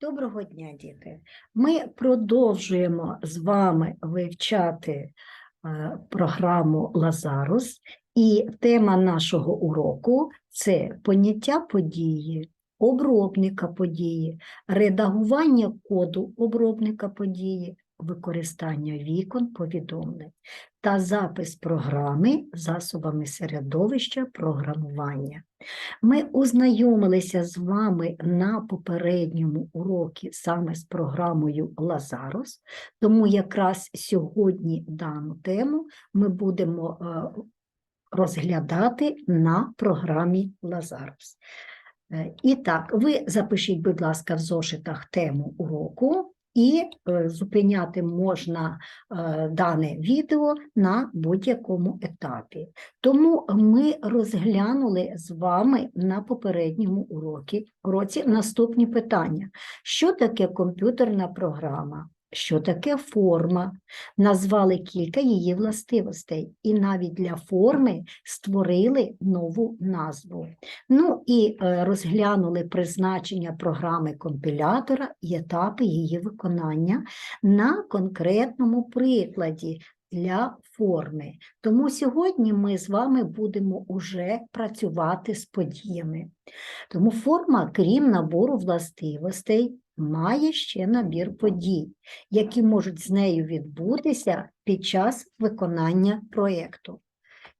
Доброго дня, діти! Ми продовжуємо з вами вивчати е, програму Лазарус, і тема нашого уроку це поняття події, обробника події, редагування коду обробника події, використання вікон повідомлень та запис програми засобами середовища програмування. Ми ознайомилися з вами на попередньому уроці саме з програмою Лазарус, тому якраз сьогодні дану тему ми будемо е, розглядати на програмі Лазарус. Е, І так, ви запишіть, будь ласка, в зошитах тему уроку, і е, зупиняти можна е, дане відео на будь-якому етапі. Тому ми розглянули з вами на попередньому уроці, уроці наступні питання. Що таке комп'ютерна програма? Що таке форма? Назвали кілька її властивостей, і навіть для форми створили нову назву. Ну і е, розглянули призначення програми компілятора і етапи її виконання на конкретному прикладі для форми. Тому сьогодні ми з вами будемо уже працювати з подіями. Тому форма, крім набору властивостей, має ще набір подій, які можуть з нею відбутися під час виконання проєкту.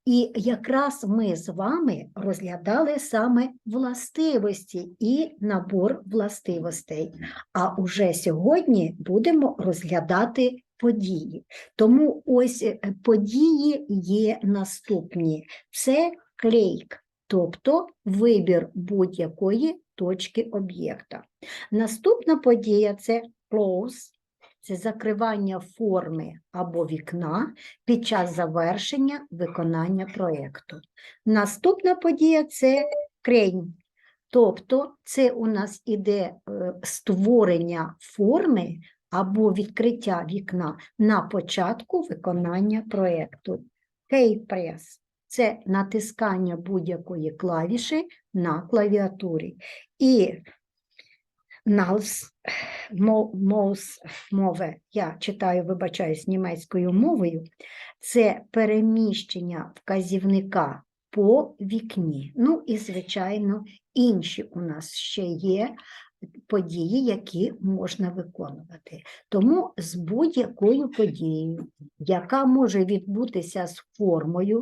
І якраз ми з вами розглядали саме властивості і набор властивостей. А уже сьогодні будемо розглядати події. Тому ось е, події є наступні: це клейк, тобто вибір будь-якої точки об'єкта. Наступна подія це close, це закривання форми або вікна під час завершення виконання проєкту. Наступна подія це крень, тобто це у нас іде е, створення форми або відкриття вікна на початку виконання проєкту. Кейпрес це натискання будь-якої клавіші на клавіатурі. І Mouse, мови, я читаю, вибачаюсь, німецькою мовою, це переміщення вказівника по вікні. Ну і, звичайно, інші у нас ще є події, які можна виконувати. Тому з будь-якою подією, яка може відбутися з формою,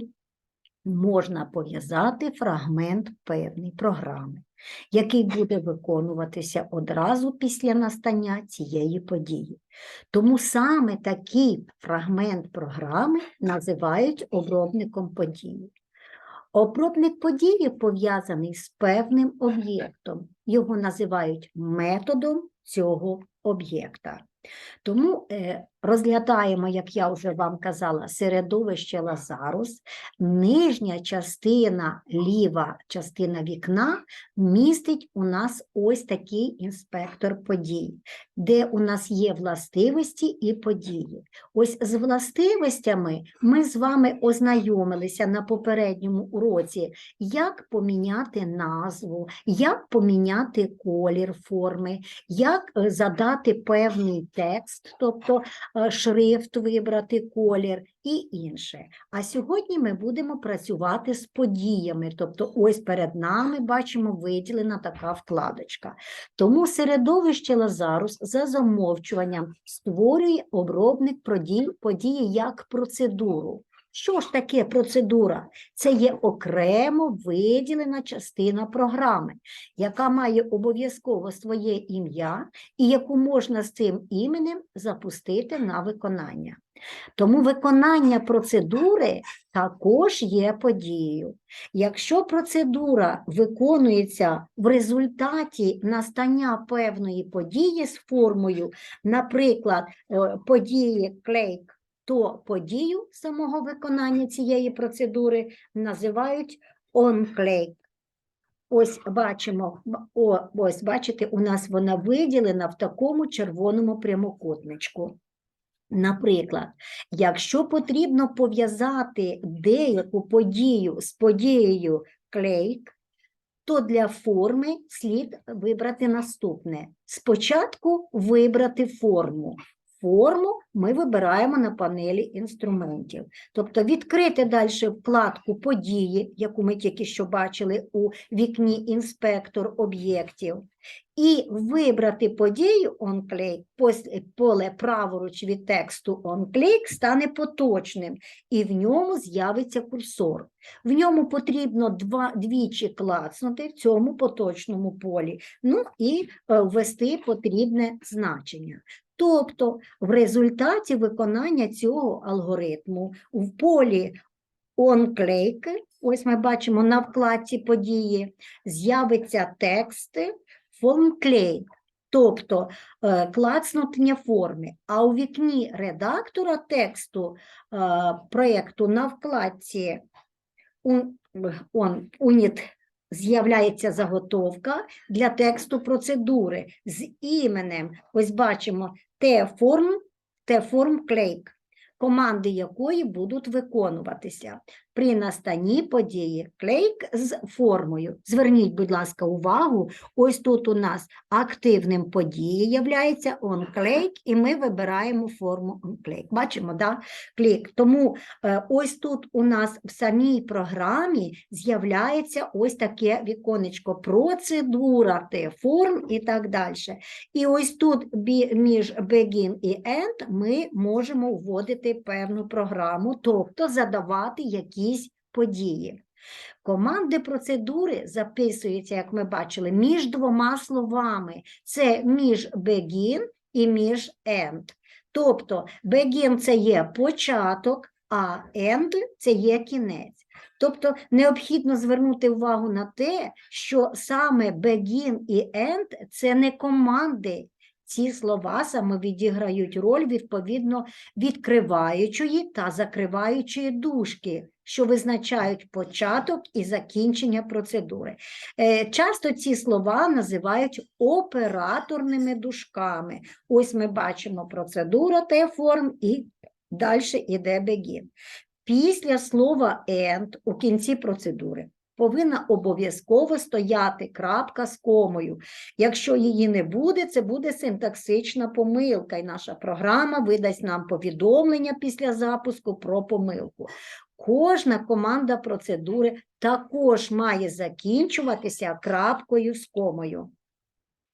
можна пов'язати фрагмент певної програми, який буде виконуватися одразу після настання цієї події. Тому саме такий фрагмент програми називають обробником події. Обробник події пов'язаний з певним об'єктом. Його називають методом цього об'єкта. Тому е, розглядаємо, як я вже вам казала, середовище Лазарус. Нижня частина, ліва частина вікна містить у нас ось такий інспектор подій, де у нас є властивості і події. Ось з властивостями ми з вами ознайомилися на попередньому уроці, як поміняти назву, як поміняти колір форми, як е, задати певний текст, тобто е, шрифт вибрати, колір і інше. А сьогодні ми будемо працювати з подіями, тобто ось перед нами бачимо виділена така вкладочка. Тому середовище Лазарус за замовчуванням створює обробник подій, як процедуру. Що ж таке процедура? Це є окремо виділена частина програми, яка має обов'язково своє ім'я і яку можна з цим іменем запустити на виконання. Тому виконання процедури також є подією. Якщо процедура виконується в результаті настання певної події з формою, наприклад, е, події клейк, то подію самого виконання цієї процедури називають on-click. Ось бачимо, о, ось бачите, у нас вона виділена в такому червоному прямокутничку. Наприклад, якщо потрібно пов'язати деяку подію з подією клейк, то для форми слід вибрати наступне. Спочатку вибрати форму. Форму ми вибираємо на панелі інструментів. Тобто відкрити далі вкладку події, яку ми тільки що бачили у вікні інспектор об'єктів, і вибрати подію OnClick, поле праворуч від тексту OnClick стане поточним, і в ньому з'явиться курсор. В ньому потрібно два, двічі клацнути в цьому поточному полі, ну і е, ввести потрібне значення. Тобто, в результаті виконання цього алгоритму в полі OnClick, ось ми бачимо на вкладці події, з'явиться текст FormClick, тобто е, клацнутня форми. А у вікні редактора тексту е, проєкту на вкладці «Un- Unit з'являється заготовка для тексту процедури з іменем. Ось бачимо T-form, Т-форм клейк, команди якої будуть виконуватися при настанні події клейк з формою. Зверніть, будь ласка, увагу, ось тут у нас активним події являється onClick, і ми вибираємо форму onClick. Бачимо, да? клік. Тому е, ось тут у нас в самій програмі з'являється ось таке віконечко процедура, T-форм і так далі. І ось тут між begin і end ми можемо вводити певну програму, тобто задавати якісь події. Команди процедури записуються, як ми бачили, між двома словами. Це між begin і між end. Тобто begin – це є початок, а end – це є кінець. Тобто необхідно звернути увагу на те, що саме begin і end – це не команди. Ці слова саме відіграють роль відповідно відкриваючої та закриваючої дужки, що визначають початок і закінчення процедури. Е, Часто ці слова називають операторними дужками. Ось ми бачимо процедура Т-форм і далі йде begin. Після слова end у кінці процедури повинна обов'язково стояти крапка з комою. Якщо її не буде, це буде синтаксична помилка, і наша програма видасть нам повідомлення після запуску про помилку. Кожна команда процедури також має закінчуватися крапкою з комою.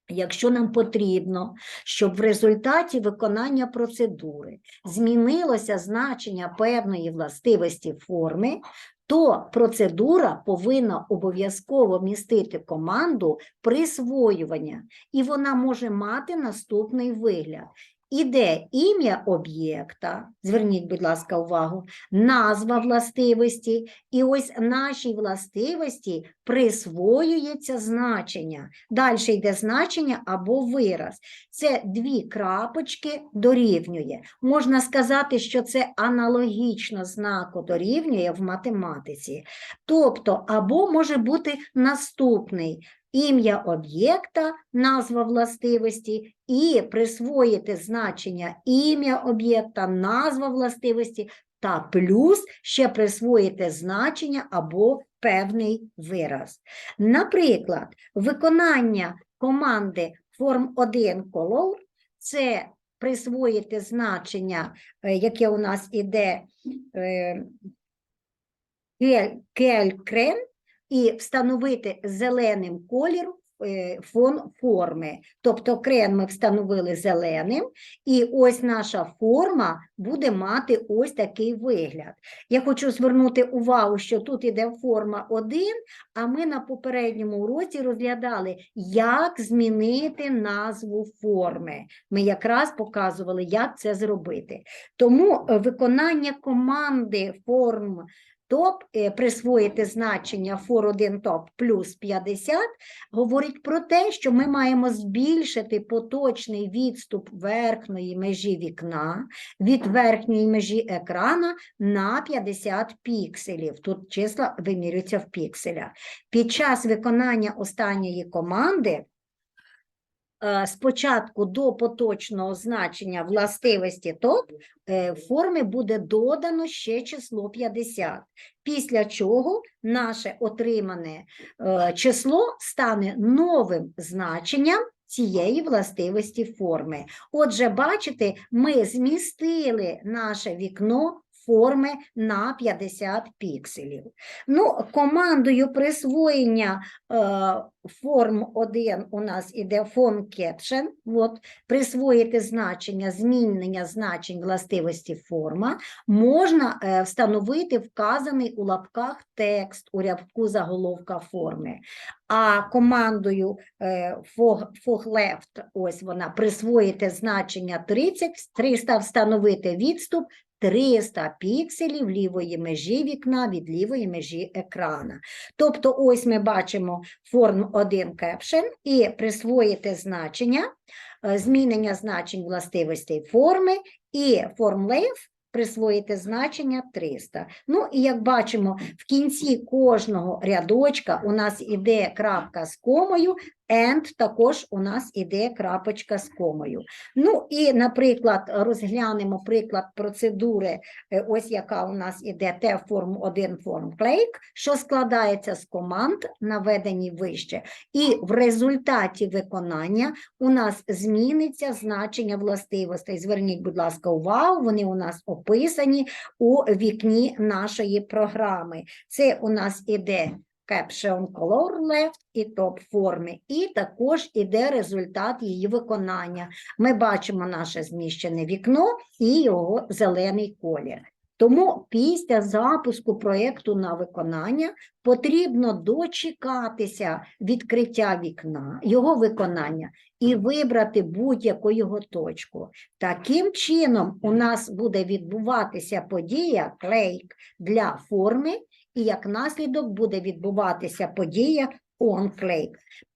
Якщо нам потрібно, щоб в результаті виконання процедури змінилося значення певної властивості форми, то процедура повинна обов'язково містити команду присвоювання, і вона може мати наступний вигляд. Іде ім'я об'єкта, зверніть, будь ласка, увагу, назва властивості, і ось нашій властивості присвоюється значення. Далі йде значення або вираз. Це дві крапочки дорівнює. Можна сказати, що це аналогічно знаку дорівнює в математиці. Тобто, або може бути наступний ім'я об'єкта, назва властивості, і присвоїти значення ім'я об'єкта, назва властивості, та плюс ще присвоїти значення або певний вираз. Наприклад, виконання команди form1 color це присвоїти значення, е, яке у нас іде е, кель-крен, і встановити зеленим колір е, фон форми. Тобто крен ми встановили зеленим, і ось наша форма буде мати ось такий вигляд. Я хочу звернути увагу, що тут іде форма 1, а ми на попередньому уроці розглядали, як змінити назву форми. Ми якраз показували, як це зробити. Тому е, виконання команди форм топ, е, присвоїти значення for1 топ плюс 50, говорить про те, що ми маємо збільшити поточний відступ верхньої межі вікна від верхньої межі екрана на 50 пікселів. Тут числа вимірюються в пікселях. Під час виконання останньої команди спочатку до поточного значення властивості топ е, в формі буде додано ще число 50, після чого наше отримане е, число стане новим значенням цієї властивості форми. Отже, бачите, ми змістили наше вікно форми на 50 пікселів. Ну, командою присвоєння е, форм 1 у нас іде фон caption, от, присвоїти значення, змінення значень властивості форма, можна е, встановити вказаний у лапках текст у рядку заголовка форми. А командою е, for, for left, ось вона, присвоїти значення 30, 300 встановити відступ 300 пікселів лівої межі вікна від лівої межі екрана. Тобто ось ми бачимо форм 1 caption і присвоїти значення, е, змінення значень властивостей форми і форм left присвоїти значення 300. Ну і як бачимо, в кінці кожного рядочка у нас іде крапка з комою, and також у нас іде крапочка з комою. Ну і, наприклад, розглянемо приклад процедури, е, ось яка у нас іде T-форм 1 форм клейк, що складається з команд, наведені вище, і в результаті виконання у нас зміниться значення властивостей. Зверніть, будь ласка, увагу, вони у нас описані у вікні нашої програми. Це у нас іде caption color left і топ форми, і також іде результат її виконання. Ми бачимо наше зміщене вікно і його зелений колір. Тому після запуску проєкту на виконання потрібно дочекатися відкриття вікна, його виконання і вибрати будь-яку його точку. Таким чином, у нас буде відбуватися подія клейк для форми, і як наслідок буде відбуватися подія on-click.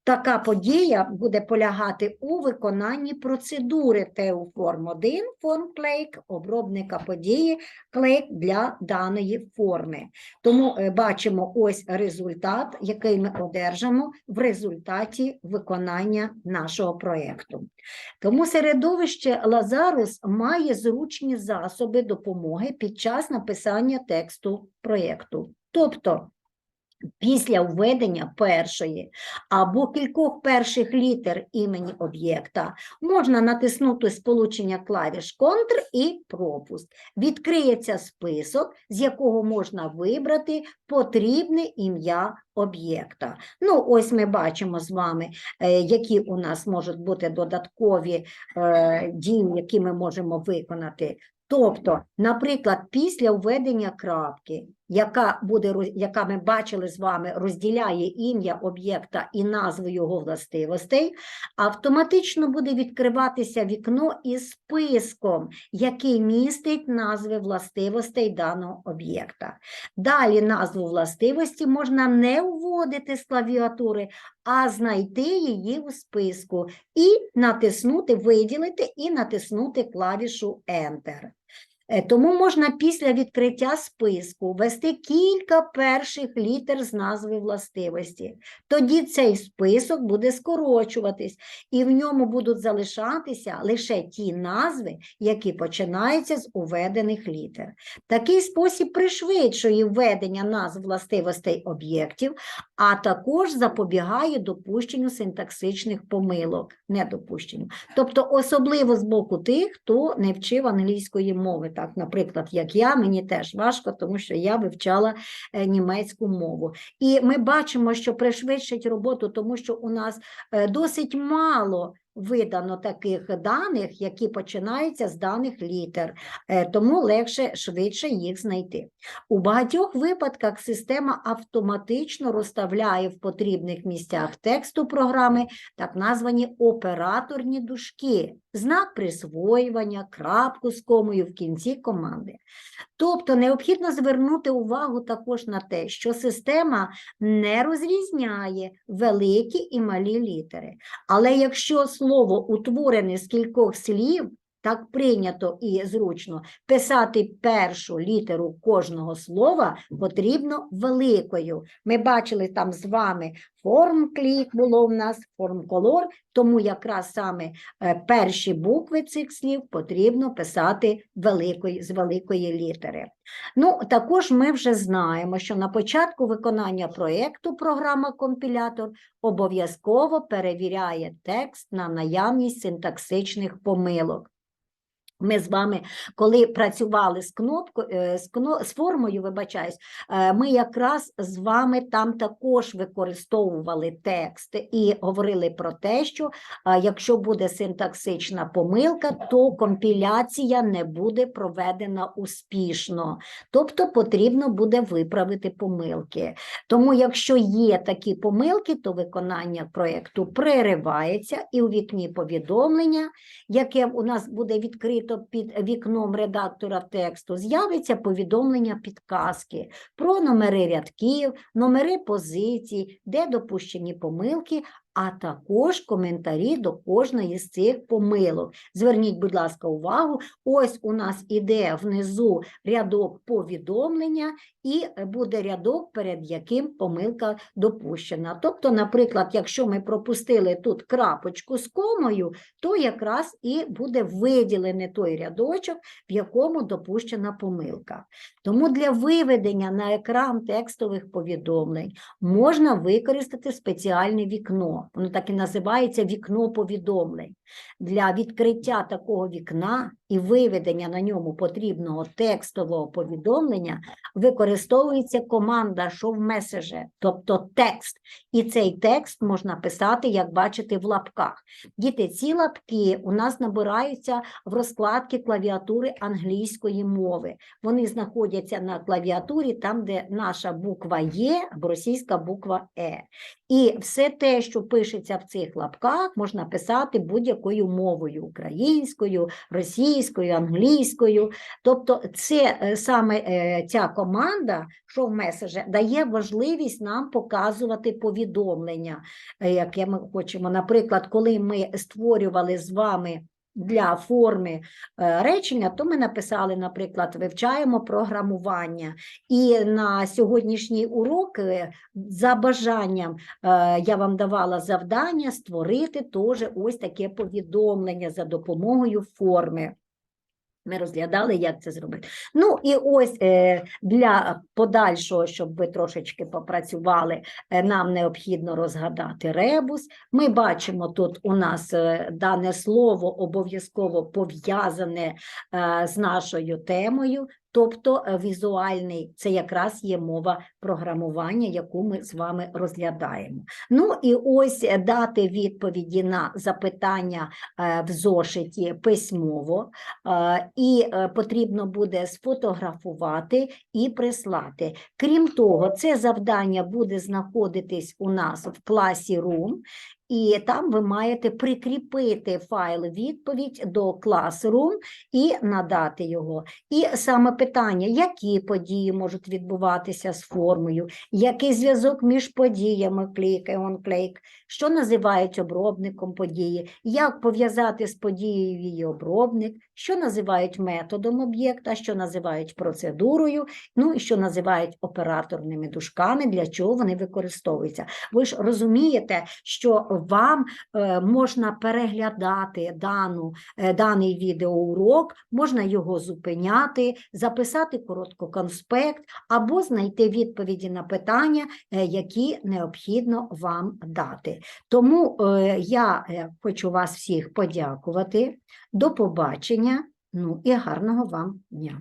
Така подія буде полягати у виконанні процедури ТУ форм 1 форм клейк, обробника події клейк для даної форми. Тому е, бачимо ось результат, який ми одержимо в результаті виконання нашого проєкту. Тому середовище Лазарус має зручні засоби допомоги під час написання тексту проєкту. Тобто після введення першої або кількох перших літер імені об'єкта можна натиснути сполучення клавіш Контр і пропуск. Відкриється список, з якого можна вибрати потрібне ім'я об'єкта. Ну, ось ми бачимо з вами, е, які у нас можуть бути додаткові е, дії, які ми можемо виконати. Тобто, наприклад, після введення крапки, яка буде яка ми бачили з вами, розділяє ім'я об'єкта і назву його властивостей, автоматично буде відкриватися вікно із списком, який містить назви властивостей даного об'єкта. Далі назву властивості можна не вводити з клавіатури, а знайти її у списку і натиснути, виділити і натиснути клавішу Enter. Е, Тому можна після відкриття списку ввести кілька перших літер з назви властивості. Тоді цей список буде скорочуватись, і в ньому будуть залишатися лише ті назви, які починаються з уведених літер. Такий спосіб пришвидшує введення назв властивостей об'єктів, а також запобігає допущенню синтаксичних помилок, недопущенню. Тобто, особливо з боку тих, хто не вчив англійської мови. Так, наприклад, як я, мені теж важко, тому що я вивчала е, німецьку мову. І ми бачимо, що пришвидшить роботу, тому що у нас е, досить мало видано таких даних, які починаються з даних літер, е, тому легше швидше їх знайти. У багатьох випадках система автоматично розставляє в потрібних місцях тексту програми так названі операторні дужки, знак присвоювання, крапку з комою в кінці команди. Тобто необхідно звернути увагу також на те, що система не розрізняє великі і малі літери. Але якщо слово утворене з кількох слів, так прийнято і зручно, писати першу літеру кожного слова потрібно великою. Ми бачили там з вами форм-клік було в нас, форм-колор, тому якраз саме е, перші букви цих слів потрібно писати великої, з великої літери. Ну, також ми вже знаємо, що на початку виконання проєкту програма-компілятор обов'язково перевіряє текст на наявність синтаксичних помилок. Ми з вами, коли працювали з кнопкою, е, з, кно, з формою, вибачаюсь, е, ми якраз з вами там також використовували текст і говорили про те, що е, якщо буде синтаксична помилка, то компіляція не буде проведена успішно. Тобто потрібно буде виправити помилки. Тому, якщо є такі помилки, то виконання проєкту переривається і у вікні повідомлення, яке у нас буде відкрито під вікном редактора тексту, з'явиться повідомлення підказки про номери рядків, номери позицій, де допущені помилки, а також коментарі до кожної з цих помилок. Зверніть, будь ласка, увагу, ось у нас іде внизу рядок повідомлення, і буде рядок, перед яким помилка допущена. Тобто, наприклад, якщо ми пропустили тут крапочку з комою, то якраз і буде виділений той рядочок, в якому допущена помилка. Тому для виведення на екран текстових повідомлень можна використати спеціальне вікно. Воно так і називається вікно повідомлень. Для відкриття такого вікна і виведення на ньому потрібного текстового повідомлення використовується команда show message, тобто текст. І цей текст можна писати, як бачите, в лапках. Діти, ці лапки у нас набираються в розкладці клавіатури англійської мови. Вони знаходяться на клавіатурі там, де наша буква Є або російська буква Е. І все те, що пишеться в цих лапках, можна писати будь-якою мовою українською, російською, англійською. Тобто, це е, саме е, ця команда, що в меседжі, дає можливість нам показувати повідомлення, е, яке ми хочемо. Наприклад, коли ми створювали з вами. Для форми речення, то ми написали, наприклад, вивчаємо програмування. І на сьогоднішній урок за бажанням я вам давала завдання створити теж ось таке повідомлення за допомогою форми. Ми розглядали, як це зробити. Ну і ось е, для подальшого, щоб ви трошечки попрацювали, е, нам необхідно розгадати ребус. Ми бачимо тут у нас е, дане слово обов'язково пов'язане з нашою темою, тобто е, візуальний це якраз є мова програмування, яку ми з вами розглядаємо. Ну і ось е, дати відповіді на запитання е, в зошиті письмово. І потрібно буде сфотографувати і прислати. Крім того, це завдання буде знаходитись у нас в класі Room, і там ви маєте прикріпити файл відповідь до Classroom і надати його. І саме питання, які події можуть відбуватися з формою, який зв'язок між подіями клік і онклейк, що називають обробником події, як пов'язати з подією її обробник, що називають методом об'єкта, що називають процедурою, ну і що називають операторними дужками, для чого вони використовуються. Ви ж розумієте, що вам е, можна переглядати дану, е, даний відеоурок, можна його зупиняти, записати короткоконспект або знайти відповіді на питання, е, які необхідно вам дати. Тому я хочу вас всіх подякувати. До побачення, ну і гарного вам дня.